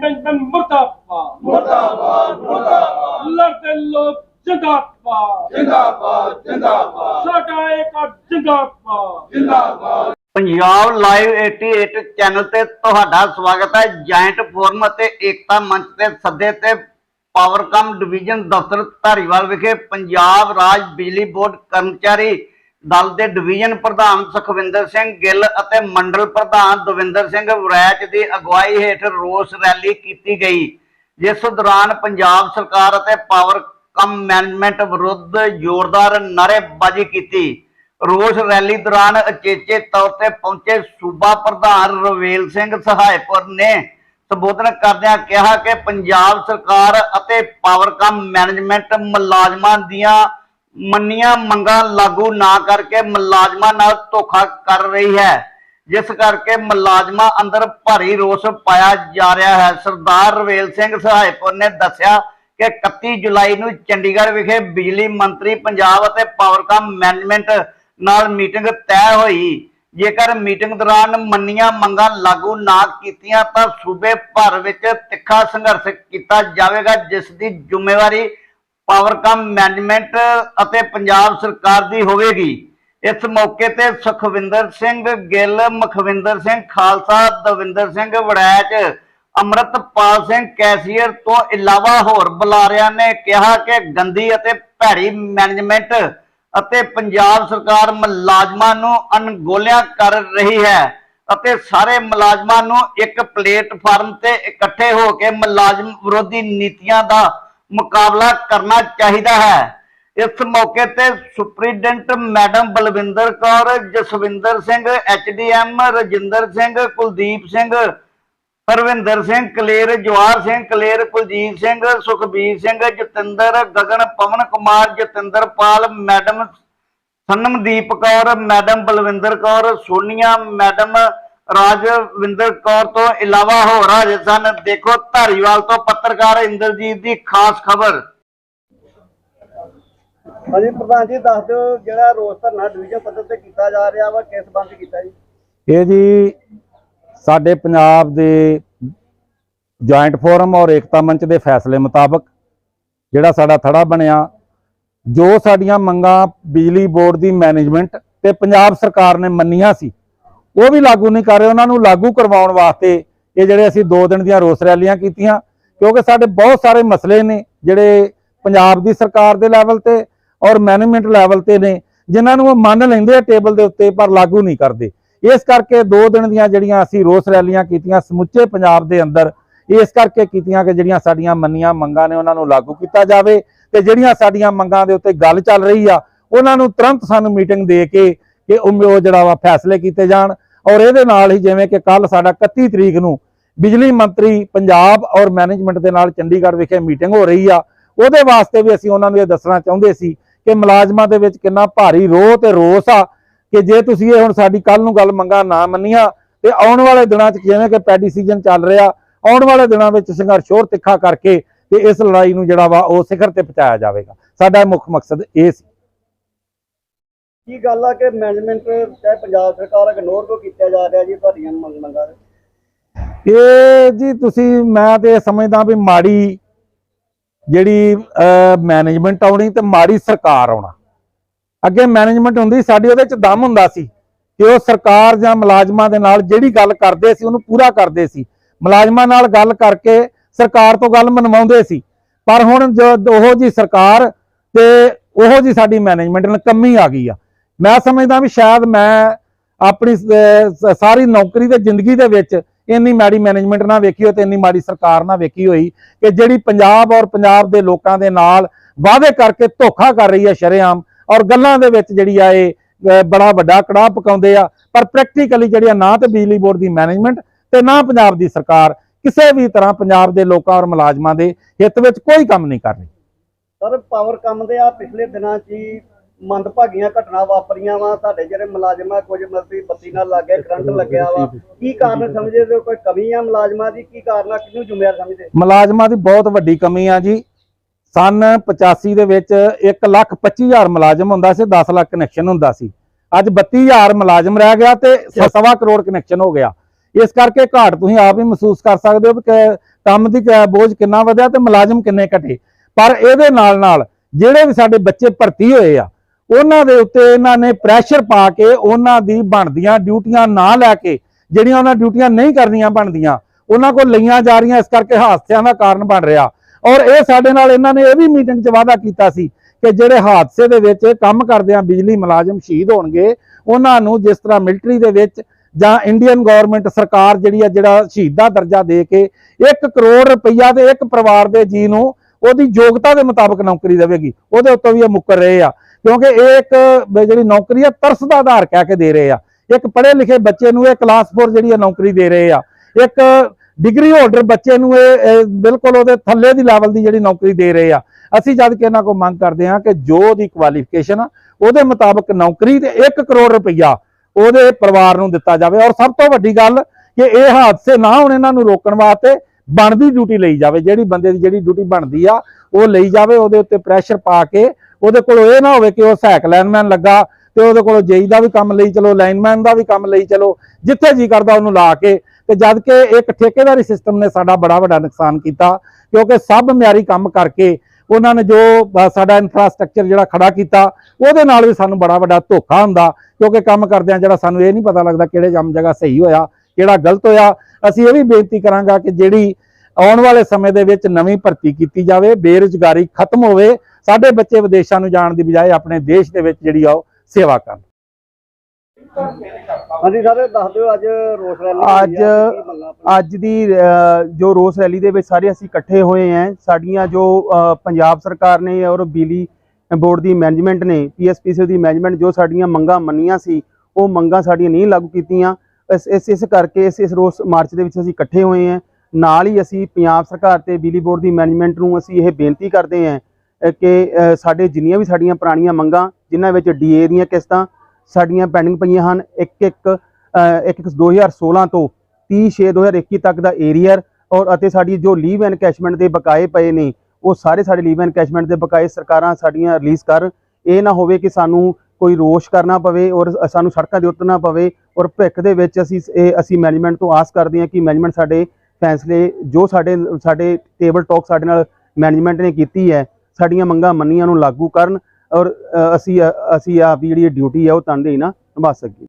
Management ਮੁਰਦਾਬਾਦ। ਮੁਰਦਾਬਾਦ ਮੁਰਦਾਬਾਦ। ਲੜਦੇ ਲੋਕ ਜਿੰਦਾਬਾਦ। ਜਿੰਦਾਬਾਦ ਜਿੰਦਾਬਾਦ। ਸਾਡਾ ਇੱਕ ਜਿੰਦਾਬਾਦ। ਜਿੰਦਾਬਾਦ। ਪੰਜਾਬ ਲਾਈਵ 88 ਚੈਨਲ ਤੇ ਤੁਹਾਡਾ ਸਵਾਗਤ ਹੈ। ਜਾਇੰਟ ਫੋਰਮ ਅਤੇ ਏਕਤਾ ਮੰਚ ਦੇ ਸੱਦੇ ਤੇ ਪਾਵਰਕਮ ਡਿਵੀਜ਼ਨ ਦਫ਼ਤਰ ਧਾਰੀਵਾਲ ਵਿਖੇ ਪੰਜਾਬ ਰਾਜ ਬਿਜਲੀ ਬੋਰਡ ਕਰਮਚਾਰੀ ਦਲ ਦੇ ਡਿਵੀਜ਼ਨ ਪ੍ਰਧਾਨ ਸੁਖਵਿੰਦਰ ਸਿੰਘ ਗਿੱਲ ਅਤੇ ਮੰਡਲ ਪ੍ਰਧਾਨ ਦਵਿੰਦਰ ਸਿੰਘ ਵਰੈਚ ਦੀ ਅਗਵਾਈ ਹੇਠ ਰੋਸ ਰੈਲੀ ਕੀਤੀ ਗਈ, ਜਿਸ ਦੌਰਾਨ ਪੰਜਾਬ ਸਰਕਾਰ ਅਤੇ ਪਾਵਰਕਮ ਮੈਨੇਜਮੈਂਟ ਵਿਰੁੱਧ ਜ਼ੋਰਦਾਰ ਨਾਅਰੇਬਾਜ਼ੀ ਕੀਤੀ। ਰੋਸ ਰੈਲੀ ਦੌਰਾਨ ਅਚੇਚੇ ਤੌਰ ਤੇ ਪਹੁੰਚੇ ਸੂਬਾ ਪ੍ਰਧਾਨ ਰਵੇਲ ਸਿੰਘ ਸਹਾਇਪੁਰ ਨੇ ਸੰਬੋਧਨ ਕਰਦਿਆਂ ਕਿਹਾ ਕਿ ਪੰਜਾਬ ਸਰਕਾਰ ਅਤੇ ਪਾਵਰਕਾਮ ਮੈਨੇਜਮੈਂਟ ਮੁਲਾਜ਼ਮਾਂ ਦੀਆਂ ਮੰਨੀਆਂ ਮੰਗਾਂ ਲਾਗੂ ਨਾ ਕਰਕੇ ਮੁਲਾਜ਼ਮਾਂ ਨਾਲ ਧੋਖਾ ਕਰ ਰਹੀ ਹੈ। ਜਿਸ ਕਰਕੇ ਮੁਲਾਜ਼ਮਾਂ ਅੰਦਰ ਭਾਰੀ ਰੋਸ ਪਾਇਆ ਜਾ ਰਿਹਾ ਹੈ। ਸਰਦਾਰ ਰਵੇਲ ਸਿੰਘ ਸਹਾਇਪੁਰ ਨੇ ਦੱਸਿਆ ਕਿ 31 ਜੁਲਾਈ ਨੂੰ ਚੰਡੀਗੜ੍ਹ ਵਿਖੇ ਬਿਜਲੀ ਮੰਤਰੀ ਪੰਜਾਬ ਅਤੇ ਪਾਵਰਕਾਮ ਮੈਨੇਜਮੈਂਟ ਨਾਲ ਮੀਟਿੰਗ ਤੈਅ ਹੋਈ। ਜੇਕਰ ਮੀਟਿੰਗ ਦੌਰਾਨ ਮੰਨੀਆਂ ਮੰਗਾਂ ਲਾਗੂ ਨਾ ਕੀਤੀਆਂ ਤਾਂ ਸੂਬੇ ਭਰ ਵਿੱਚ ਤਿੱਖਾ ਸੰਘਰਸ਼ ਕੀਤਾ ਜਾਵੇਗਾ, ਜਿਸ ਦੀ ਜ਼ਿੰਮੇਵਾਰੀ ਪਾਵਰਕਾਮ ਮੈਨੇਜਮੈਂਟ ਅਤੇ ਪੰਜਾਬ ਸਰਕਾਰ ਦੀ ਹੋਵੇਗੀ। ਇਸ ਮੌਕੇ ਤੇ ਸੁਖਵਿੰਦਰ ਸਿੰਘ ਗਿੱਲ, ਮਖਵਿੰਦਰ ਸਿੰਘ ਖਾਲਸਾ, ਦਵਿੰਦਰ ਸਿੰਘ ਵੜੈਚ, ਅਮਰਤਪਾਲ ਸਿੰਘ ਕੈਸੀਅਰ ਤੋਂ ਇਲਾਵਾ ਹੋਰ ਬੁਲਾਰਿਆਂ ਨੇ ਕਿਹਾ ਕਿ ਗੰਦੀ ਅਤੇ ਭੈੜੀ ਮੈਨੇਜਮੈਂਟ ਅਤੇ ਪੰਜਾਬ ਸਰਕਾਰ ਮੁਲਾਜ਼ਮਾਂ ਨੂੰ ਅਣਗੋਲਿਆ ਕਰ ਰਹੀ ਹੈ ਅਤੇ ਸਾਰੇ ਮੁਲਾਜ਼ਮਾਂ ਨੂੰ ਇੱਕ ਪਲੇਟਫਾਰਮ ਤੇ ਇਕੱਠੇ ਹੋ ਕੇ ਮੁਲਾਜ਼ਮ ਵਿਰੋਧੀ ਨੀਤੀਆਂ ਦਾ ਮੁਕਾਬਲਾ ਕਰਨਾ ਚਾਹੀਦਾ ਹੈ। ਇਸ ਮੌਕੇ ਤੇ superintendent madam Balvinder Kaur, Jaswinder Singh HDM Rajinder Singh, Kuldeep Singh Parvinder Singh, Kaler Jawar Singh, Kaler Kuljit Singh, Sukhbir Singh, Jatinder, Gagan, Pawan Kumar, Jatinderpal, madam Sanamdeep Kaur, madam Balvinder Kaur, Sonia, madam Rajwinder Kaur ਤੋਂ ਇਲਾਵਾ ਹੋਰ ਹਾਜ਼ਰ ਸਨ ਦੇਖੋ ਧਾਰੀਵਾਲ ਤੋਂ ਪੱਤਰਕਾਰ ਇੰਦਰਜੀਤ ਦੀ ਖਾਸ ਖਬਰ। ਹਾਂਜੀ ਪ੍ਰਧਾਨ ਜੀ ਦੱਸ ਦਿਓ ਜਿਹੜਾ ਰੋਸ ਧਰਨਾ ਡਿਵੀਜ਼ਨ ਪੱਧਰ ਤੇ ਕੀਤਾ ਜਾ ਰਿਹਾ ਵਾ ਕਿਸ ਬੰਦ ਕੀਤਾ ਜੀ? ਇਹ ਜੀ ਸਾਡੇ ਪੰਜਾਬ ਦੇ ਜੁਆਇੰਟ ਫੋਰਮ ਔਰ ਏਕਤਾ ਮੰਚ ਦੇ ਫੈਸਲੇ ਮੁਤਾਬਕ ਜਿਹੜਾ ਸਾਡਾ ਥੜਾ ਬਣਿਆ ਜੋ ਸਾਡੀਆਂ ਮੰਗਾਂ ਬਿਜਲੀ ਬੋਰਡ ਦੀ ਮੈਨੇਜਮੈਂਟ ਤੇ ਪੰਜਾਬ ਸਰਕਾਰ ਨੇ ਮੰਨੀਆਂ ਸੀ ਉਹ ਵੀ ਲਾਗੂ ਨਹੀਂ ਕਰ ਰਹੇ, ਉਹਨਾਂ ਨੂੰ ਲਾਗੂ ਕਰਵਾਉਣ ਵਾਸਤੇ ਇਹ ਜਿਹੜੇ ਅਸੀਂ 2 ਦਿਨ ਦੀਆਂ ਰੋਸ ਰੈਲੀਆਂ ਕੀਤੀਆਂ, ਕਿਉਂਕਿ ਸਾਡੇ ਬਹੁਤ ਸਾਰੇ ਮਸਲੇ ਨੇ ਜਿਹੜੇ ਪੰਜਾਬ ਦੀ ਸਰਕਾਰ ਦੇ ਲੈਵਲ ਤੇ ਔਰ ਮੈਨੇਜਮੈਂਟ ਲੈਵਲ ਤੇ ਨੇ, ਜਿਨ੍ਹਾਂ ਨੂੰ ਉਹ ਮੰਨ ਲੈਂਦੇ ਆ ਟੇਬਲ ਦੇ ਉੱਤੇ ਪਰ ਲਾਗੂ ਨਹੀਂ ਕਰਦੇ। ਇਸ ਕਰਕੇ 2 ਦਿਨ ਦੀਆਂ ਜਿਹੜੀਆਂ ਅਸੀਂ ਰੋਸ ਰੈਲੀਆਂ ਕੀਤੀਆਂ ਸਮੁੱਚੇ ਪੰਜਾਬ ਦੇ ਅੰਦਰ, ਇਸ ਕਰਕੇ ਕੀਤੀਆਂ ਕਿ ਜਿਹੜੀਆਂ ਸਾਡੀਆਂ ਮੰਨੀਆਂ ਮੰਗਾਂ ਨੇ ਉਹਨਾਂ ਨੂੰ ਲਾਗੂ ਕੀਤਾ ਜਾਵੇ ਤੇ ਜਿਹੜੀਆਂ ਸਾਡੀਆਂ ਮੰਗਾਂ ਦੇ ਉੱਤੇ ਗੱਲ ਚੱਲ ਰਹੀ ਆ, ਉਹਨਾਂ ਨੂੰ ਤੁਰੰਤ ਸਾਨੂੰ ਮੀਟਿੰਗ ਦੇ ਕੇ ਕਿ ਉਹ ਉਹ ਜਿਹੜਾ ਵਾ ਫੈਸਲੇ ਕੀਤੇ ਜਾਣ। ਔਰ ਇਹਦੇ ਨਾਲ ਹੀ ਜਿਵੇਂ ਕਿ ਕੱਲ ਸਾਡਾ 31 ਤਰੀਕ ਨੂੰ ਬਿਜਲੀ ਮੰਤਰੀ ਪੰਜਾਬ ਔਰ ਮੈਨੇਜਮੈਂਟ ਦੇ ਨਾਲ ਚੰਡੀਗੜ੍ਹ ਵਿਖੇ ਮੀਟਿੰਗ ਹੋ ਰਹੀ ਆ, ਉਹਦੇ ਵਾਸਤੇ ਵੀ ਅਸੀਂ ਉਹਨਾਂ ਨੂੰ ਇਹ ਦੱਸਣਾ ਚਾਹੁੰਦੇ ਸੀ ਕਿ ਮੁਲਾਜ਼ਮਾਂ ਦੇ ਵਿੱਚ ਕਿੰਨਾ ਭਾਰੀ ਰੋਹ ਤੇ ਰੋਸ ਆ ਕਿ ਜੇ ਤੁਸੀਂ ਇਹ ਹੁਣ ਸਾਡੀ ਕੱਲ ਨੂੰ ਗੱਲ ਮੰਗਾ ਨਾ ਮੰਨੀਆਂ ਤੇ ਆਉਣ ਵਾਲੇ ਦਿਨਾਂ 'ਚ ਜਿਵੇਂ ਕਿ ਪੈਡੀ ਸੀਜ਼ਨ ਚੱਲ ਰਿਹਾ, ਆਉਣ ਵਾਲੇ ਦਿਨਾਂ ਵਿੱਚ ਸੰਘਰਸ਼ ਹੋਰ ਤਿੱਖਾ ਕਰਕੇ ਤੇ ਇਸ ਲੜਾਈ ਨੂੰ ਜਿਹੜਾ ਵਾ ਉਹ ਸਿਖਰ ਤੇ ਪਹੁੰਚਾਇਆ ਜਾਵੇਗਾ। ਸਾਡਾ ਮੁੱਖ ਮਕਸਦ ਇਹ ਸੀ। ਕੀ ਗੱਲ ਆ ਕਿ ਮੈਨੇਜਮੈਂਟ ਚਾਹੇ ਪੰਜਾਬ ਸਰਕਾਰ ਇਗਨੋਰ ਕੋ ਕੀਤਾ ਜਾ ਰਿਹਾ ਜੀ ਤੁਹਾਡੀਆਂ ਮੰਗ ਮੰਗਾਂ ਦੇ ਇਹ ਜੀ ਤੁਸੀਂ, ਮੈਂ ਤੇ ਸਮਝਦਾ ਵੀ ਮਾੜੀ ਜਿਹੜੀ ਮੈਨੇਜਮੈਂਟ ਆਉਣੀ ਤੇ ਮਾੜੀ ਸਰਕਾਰ ਆਉਣਾ। ਅੱਗੇ ਮੈਨੇਜਮੈਂਟ ਹੁੰਦੀ ਸਾਡੀ ਉਹਦੇ ਚ ਦਮ ਹੁੰਦਾ ਸੀ ਕਿ ਉਹ ਸਰਕਾਰ ਜਾਂ ਮੁਲਾਜ਼ਮਾਂ ਦੇ ਨਾਲ ਜਿਹੜੀ ਗੱਲ ਕਰਦੇ ਸੀ, ਉਹਨੂੰ ਪੂਰਾ ਕਰਦੇ ਸੀ। ਮੁਲਾਜ਼ਮਾਂ ਨਾਲ ਗੱਲ ਕਰਕੇ ਸਰਕਾਰ ਤੋਂ ਗੱਲ ਮਨਵਾਉਂਦੇ ਸੀ। ਪਰ ਹੁਣ ਜੋ ਉਹ ਜੀ ਸਰਕਾਰ ਤੇ ਉਹੋ ਜੀ ਸਾਡੀ ਮੈਨੇਜਮੈਂਟ ਨਾਲ ਕਮੀ ਆ ਗਈ ਆ। ਮੈਂ ਸਮਝਦਾ ਵੀ ਸ਼ਾਇਦ ਮੈਂ ਆਪਣੀ ਸਾਰੀ ਨੌਕਰੀ ਤੇ ਜ਼ਿੰਦਗੀ ਦੇ ਵਿੱਚ ਇੰਨੀ ਮਾੜੀ ਮੈਨੇਜਮੈਂਟ ਨਾ ਵੇਖੀ ਹੋਈ ਤੇ ਇੰਨੀ ਮਾੜੀ ਸਰਕਾਰ ਨਾ ਵੇਖੀ ਹੋਈ ਕਿ ਜਿਹੜੀ ਪੰਜਾਬ ਔਰ ਪੰਜਾਬ ਦੇ ਲੋਕਾਂ ਦੇ ਨਾਲ ਵਾਅਦੇ ਕਰਕੇ ਧੋਖਾ ਕਰ ਰਹੀ ਹੈ ਸ਼ਰੇਆਮ ਔਰ ਗੱਲਾਂ ਦੇ ਵਿੱਚ ਜਿਹੜੀ ਆ ਇਹ ਬੜਾ ਵੱਡਾ ਕੜਾਹ ਪਕਾਉਂਦੇ ਆ। ਪਰ ਪ੍ਰੈਕਟੀਕਲੀ ਜਿਹੜੀ ਆ ਨਾ ਤੇ ਬਿਜਲੀ ਬੋਰਡ ਦੀ ਮੈਨੇਜਮੈਂਟ ਤੇ ਨਾ ਪੰਜਾਬ ਦੀ ਸਰਕਾਰ ਕਿਸੇ ਵੀ ਤਰ੍ਹਾਂ ਪੰਜਾਬ ਦੇ ਲੋਕਾਂ ਔਰ ਮੁਲਾਜ਼ਮਾਂ ਦੇ ਹਿੱਤ ਵਿੱਚ ਕੋਈ ਕੰਮ ਨਹੀਂ ਕਰ ਰਹੀ। ਸਰ ਪਾਵਰ ਕੰਮ ਦੇ ਆ ਪਿਛਲੇ ਦਿਨਾਂ 'ਚ ਹੀ ਮੰਦਭਾਗੀਆਂ ਘਟਨਾ ਵਾਪਰੀਆਂ ਵਾ ਸਾਡੇ ਜਿਹੜੇ ਮੁਲਾਜ਼ਮ ਕੁਝ ਮਤਲਬ ਬੱਤੀ ਨਾਲ ਲੱਗ ਕਰੰਟ ਲੱਗਿਆ ਵਾ। ਕੀ ਕਾਰਨ ਸਮਝਦੇ ਹੋ? ਕੋਈ ਕਮੀ ਆ ਮੁਲਾਜ਼ਮਾਂ ਦੀ? ਕੀ ਕਾਰਨ ਆ? ਕਿਹਨੂੰ ਜ਼ਿੰਮੇਵਾਰ ਸਮਝਦੇ? ਮੁਲਾਜ਼ਮਾਂ ਦੀ ਬਹੁਤ ਵੱਡੀ ਕਮੀ ਆ ਜੀ। ਸਨ 85 ਦੇ ਵਿੱਚ 1 ਲੱਖ 25000 ਮੁਲਾਜ਼ਮ ਹੁੰਦਾ ਸੀ 10 ਲੱਖ ਕਨੈਕਸ਼ਨ ਹੁੰਦਾ ਸੀ। ਅੱਜ 32000 ਮੁਲਾਜ਼ਮ ਰਹਿ ਗਿਆ ਤੇ ਸਵਾ ਕਰੋੜ ਕਨੈਕਸ਼ਨ ਹੋ ਗਿਆ। ਇਸ ਕਰਕੇ ਘਾਟ ਤੁਸੀਂ ਆਪ ਹੀ ਮਹਿਸੂਸ ਕਰ ਸਕਦੇ ਹੋ ਕਿ ਕੰਮ ਦੀ ਬੋਝ ਕਿੰਨਾ ਵਧਿਆ ਤੇ ਮੁਲਾਜ਼ਮ ਕਿੰਨੇ ਘਟੇ। ਪਰ ਇਹਦੇ ਨਾਲ ਨਾਲ ਜਿਹੜੇ ਵੀ ਸਾਡੇ ਬੱਚੇ ਭਰਤੀ ਹੋਏ ਆ ਉਹਨਾਂ ਦੇ ਉੱਤੇ ਇਹਨਾਂ ਨੇ ਪ੍ਰੈਸ਼ਰ ਪਾ ਕੇ ਉਹਨਾਂ ਦੀ ਬਣਦੀਆਂ ਡਿਊਟੀਆਂ ਨਾ ਲੈ ਕੇ, ਜਿਹੜੀਆਂ ਉਹਨਾਂ ਡਿਊਟੀਆਂ ਨਹੀਂ ਕਰਨੀਆਂ ਬਣਦੀਆਂ, ਉਹਨਾਂ ਕੋਲ ਲਈਆਂ ਜਾ ਰਹੀਆਂ, ਇਸ ਕਰਕੇ ਹਾਦਸਿਆਂ ਦਾ ਕਾਰਨ ਬਣ ਰਿਹਾ। ਔਰ ਇਹ ਸਾਡੇ ਨਾਲ ਇਹਨਾਂ ਨੇ ਇਹ ਵੀ ਮੀਟਿੰਗ 'ਚ ਵਾਅਦਾ ਕੀਤਾ ਸੀ ਕਿ ਜਿਹੜੇ ਹਾਦਸੇ ਦੇ ਵਿੱਚ ਕੰਮ ਕਰਦਿਆਂ ਬਿਜਲੀ ਮੁਲਾਜ਼ਮ ਸ਼ਹੀਦ ਹੋਣਗੇ, ਉਹਨਾਂ ਨੂੰ ਜਿਸ ਤਰ੍ਹਾਂ ਮਿਲਟਰੀ ਦੇ ਵਿੱਚ ਜਾਂ ਇੰਡੀਅਨ ਗਵਰਨਮੈਂਟ ਸਰਕਾਰ ਜਿਹੜੀ ਆ, ਜਿਹੜਾ ਸ਼ਹੀਦ ਦਾ ਦਰਜਾ ਦੇ ਕੇ 1 ਕਰੋੜ ਰੁਪਈਆ ਦੇ ਇੱਕ ਪਰਿਵਾਰ ਦੇ ਜੀ ਨੂੰ ਉਹਦੀ ਯੋਗਤਾ ਦੇ ਮੁਤਾਬਕ ਨੌਕਰੀ ਦੇਵੇਗੀ, ਉਹਦੇ ਉੱਤੇ ਵੀ ਇਹ ਮੁੱਕਰ ਰਹੇ ਆ। ਕਿਉਂਕਿ ਇਹ ਇੱਕ ਜਿਹੜੀ ਨੌਕਰੀ ਆ ਤਰਸ ਦਾ ਆਧਾਰ ਕਹਿ ਕੇ ਦੇ ਰਹੇ ਆ। ਇੱਕ ਪੜ੍ਹੇ ਲਿਖੇ ਬੱਚੇ ਨੂੰ ਇਹ ਕਲਾਸ 4 ਜਿਹੜੀ ਆ ਨੌਕਰੀ ਦੇ ਰਹੇ ਆ। ਇੱਕ ਡਿਗਰੀ ਹੋਲਡਰ ਬੱਚੇ ਨੂੰ ਇਹ ਬਿਲਕੁਲ ਉਹਦੇ ਥੱਲੇ ਦੀ ਲੈਵਲ ਦੀ ਜਿਹੜੀ ਨੌਕਰੀ ਦੇ ਰਹੇ ਆ। ਅਸੀਂ ਜਦ ਕਿ ਇਹਨਾਂ ਕੋਲ ਮੰਗ ਕਰਦੇ ਹਾਂ ਕਿ ਜੋ ਉਹਦੀ ਕੁਆਲੀਫਿਕੇਸ਼ਨ ਆ, ਉਹਦੇ ਮੁਤਾਬਕ ਨੌਕਰੀ ਤੇ 1 ਕਰੋੜ ਰੁਪਈਆ ਉਹਦੇ ਪਰਿਵਾਰ ਨੂੰ ਦਿੱਤਾ ਜਾਵੇ। ਔਰ ਸਭ ਤੋਂ ਵੱਡੀ ਗੱਲ ਕਿ ਇਹ ਹਾਦਸੇ ਨਾ ਹੋਣ ਇਹਨਾਂ ਨੂੰ ਰੋਕਣ ਵਾਸਤੇ ਬਣਦੀ ਡਿਊਟੀ ਲਈ ਜਾਵੇ। ਜਿਹੜੀ ਬੰਦੇ ਦੀ ਜਿਹੜੀ ਡਿਊਟੀ ਬਣਦੀ ਆ, ਉਹ ਲਈ ਜਾਵੇ, ਉਹਦੇ ਉੱਤੇ ਪ੍ਰੈਸ਼ਰ ਪਾ ਕੇ ਉਹਦੇ ਕੋਲ ਇਹ ਨਾ ਹੋਵੇ ਕਿ ਉਹ ਸਹਾਇਕ ਲਾਈਨਮੈਨ ਲੱਗਾ ਤੇ ਉਹਦੇ ਕੋਲ ਜੇਈ ਦਾ ਵੀ ਕੰਮ ਲਈ ਚਲੋ ਲਾਈਨਮੈਨ ਦਾ ਵੀ ਕੰਮ ਲਈ ਚਲੋ, ਜਿੱਥੇ ਜੀ ਕਰਦਾ ਉਹਨੂੰ ਲਾ ਕੇ ਤੇ ਜਦ ਕਿ ਇੱਕ ਠੇਕੇਦਾਰੀ ਸਿਸਟਮ ਨੇ ਸਾਡਾ ਬੜਾ ਵੱਡਾ ਨੁਕਸਾਨ ਕੀਤਾ ਕਿਉਂਕਿ ਸਭ ਮਿਆਰੀ ਕੰਮ ਕਰਕੇ ਉਹਨਾਂ ਨੇ ਜੋ ਸਾਡਾ ਇਨਫਰਾਸਟ੍ਰਕਚਰ ਜਿਹੜਾ ਖੜਾ ਕੀਤਾ, ਉਹਦੇ ਨਾਲ ਵੀ ਸਾਨੂੰ ਬੜਾ ਵੱਡਾ ਧੋਖਾ ਹੁੰਦਾ ਕਿਉਂਕਿ ਕੰਮ ਕਰਦਿਆਂ ਜਿਹੜਾ ਸਾਨੂੰ ਇਹ ਨਹੀਂ ਪਤਾ ਲੱਗਦਾ ਕਿਹੜੇ ਕੰਮ ਜਗ੍ਹਾ ਸਹੀ ਹੋਇਆ, ਕਿਹੜਾ ਗਲਤ ਹੋਇਆ। ਅਸੀਂ ਇਹ ਵੀ ਬੇਨਤੀ ਕਰਾਂਗਾ ਕਿ ਜਿਹੜੀ ਆਉਣ ਵਾਲੇ ਸਮੇਂ ਦੇ ਵਿੱਚ ਨਵੀਂ ਭਰਤੀ ਕੀਤੀ ਜਾਵੇ, ਬੇਰੁਜ਼ਗਾਰੀ ਖਤਮ ਹੋਵੇ ਸਾਡੇ ਬੱਚੇ ਵਿਦੇਸ਼ਾਂ ਨੂੰ ਜਾਣ ਦੀ ਬਜਾਏ ਆਪਣੇ ਦੇਸ਼ ਦੇ ਵਿੱਚ ਜਿਹੜੀ ਆ ਉਹ ਸੇਵਾ ਕਰਨ। ਹਾਂਜੀ ਸਰ ਦੱਸ ਦਿਓ ਅੱਜ ਰੋਸ ਰੈਲੀ ਅੱਜ ਅੱਜ ਦੀ ਜੋ ਰੋਸ ਰੈਲੀ ਦੇ ਵਿੱਚ ਸਾਰੇ ਅਸੀਂ ਇਕੱਠੇ ਹੋਏ ਹਾਂ ਸਾਡੀਆਂ ਜੋ ਪੰਜਾਬ ਸਰਕਾਰ ਨੇ ਔਰ ਬਿਜਲੀ ਬੋਰਡ ਦੀ ਮੈਨੇਜਮੈਂਟ ਨੇ ਪੀਐਸਪੀਸੀ ਦੀ ਮੈਨੇਜਮੈਂਟ ਜੋ ਸਾਡੀਆਂ ਮੰਗਾਂ ਮੰਨੀਆਂ ਸੀ ਉਹ ਮੰਗਾਂ ਸਾਡੀਆਂ ਨਹੀਂ ਲਾਗੂ ਕੀਤੀਆਂ। ਇਸ ਇਸ ਇਸ ਕਰਕੇ ਇਸ ਇਸ ਰੋਸ ਮਾਰਚ ਦੇ ਵਿੱਚ ਅਸੀਂ ਇਕੱਠੇ ਹੋਏ ਹਾਂ ਨਾਲ ਹੀ ਅਸੀਂ ਪੰਜਾਬ ਸਰਕਾਰ ਤੇ ਬਿਜਲੀ ਬੋਰਡ ਦੀ ਮੈਨੇਜਮੈਂਟ ਨੂੰ ਅਸੀਂ ਇਹ ਬੇਨਤੀ ਕਰਦੇ ਅ, ਕਿ ਸਾਡੇ ਜਿੰਨੀਆਂ ਵੀ ਸਾਡੀਆਂ ਪੁਰਾਣੀਆਂ ਮੰਗਾਂ ਜਿਨ੍ਹਾਂ ਵਿੱਚ ਡੀਏ ਦੀਆਂ ਕਿਸ਼ਤਾਂ ਸਾਡੀਆਂ ਪੈਂਡਿੰਗ ਪਈਆਂ ਹਨ ਇੱਕ ਇੱਕ ਅ, ਇੱਕ ਇੱਕ 2016 ਤੋਂ 30 6 2021 ਤੱਕ ਦਾ ਏਰੀਅਰ ਔਰ ਅਤੇ ਸਾਡੀ ਜੋ ਲੀਵ ਐਂਡ ਐਨਕੈਸ਼ਮੈਂਟ ਦੇ ਬਕਾਏ ਪਏ ਨੇ ਉਹ ਸਾਰੇ ਸਾਡੇ ਲੀਵ ਐਂਡ ਐਨਕੈਸ਼ਮੈਂਟ ਦੇ ਬਕਾਏ ਸਰਕਾਰਾਂ ਸਾਡੀਆਂ ਰਿਲੀਜ਼ ਕਰਨ ਇਹ ਨਾ ਹੋਵੇ ਕਿ ਸਾਨੂੰ ਕੋਈ ਰੋਸ਼ ਕਰਨਾ ਪਵੇ ਔਰ ਸਾਨੂੰ ਸੜਕਾਂ ਦੇ ਉੱਤਰਨਾ ਪਵੇ ਔਰ ਭਵਿੱਖ ਦੇ ਵਿੱਚ ਅਸੀਂ ਅਸੀਂ ਮੈਨੇਜਮੈਂਟ ਤੋਂ ਆਸ ਕਰਦੇ ਹਾਂ ਕਿ ਮੈਨੇਜਮੈਂਟ ਸਾਡੇ ਫੈਸਲੇ ਜੋ ਸਾਡੇ ਸਾਡੇ ਟੇਬਲ ਟਾਕ ਸਾਡੇ ਨਾਲ ਮੈਨੇਜਮੈਂਟ ਨੇ ਕੀਤੀ ਹੈ ਸਾਡੀਆਂ ਮੰਗਾਂ ਮੰਨੀਆਂ ਨੂੰ ਲਾਗੂ ਕਰਨ ਔਰ ਅਸੀਂ ਅਸੀਂ ਆਪ ਜਿਹੜੀ ਡਿਊਟੀ ਹੈ ਉਹ ਤਨਦੇਹੀ ਨਾਲ ਨਿਭਾ ਸਕੀਏ।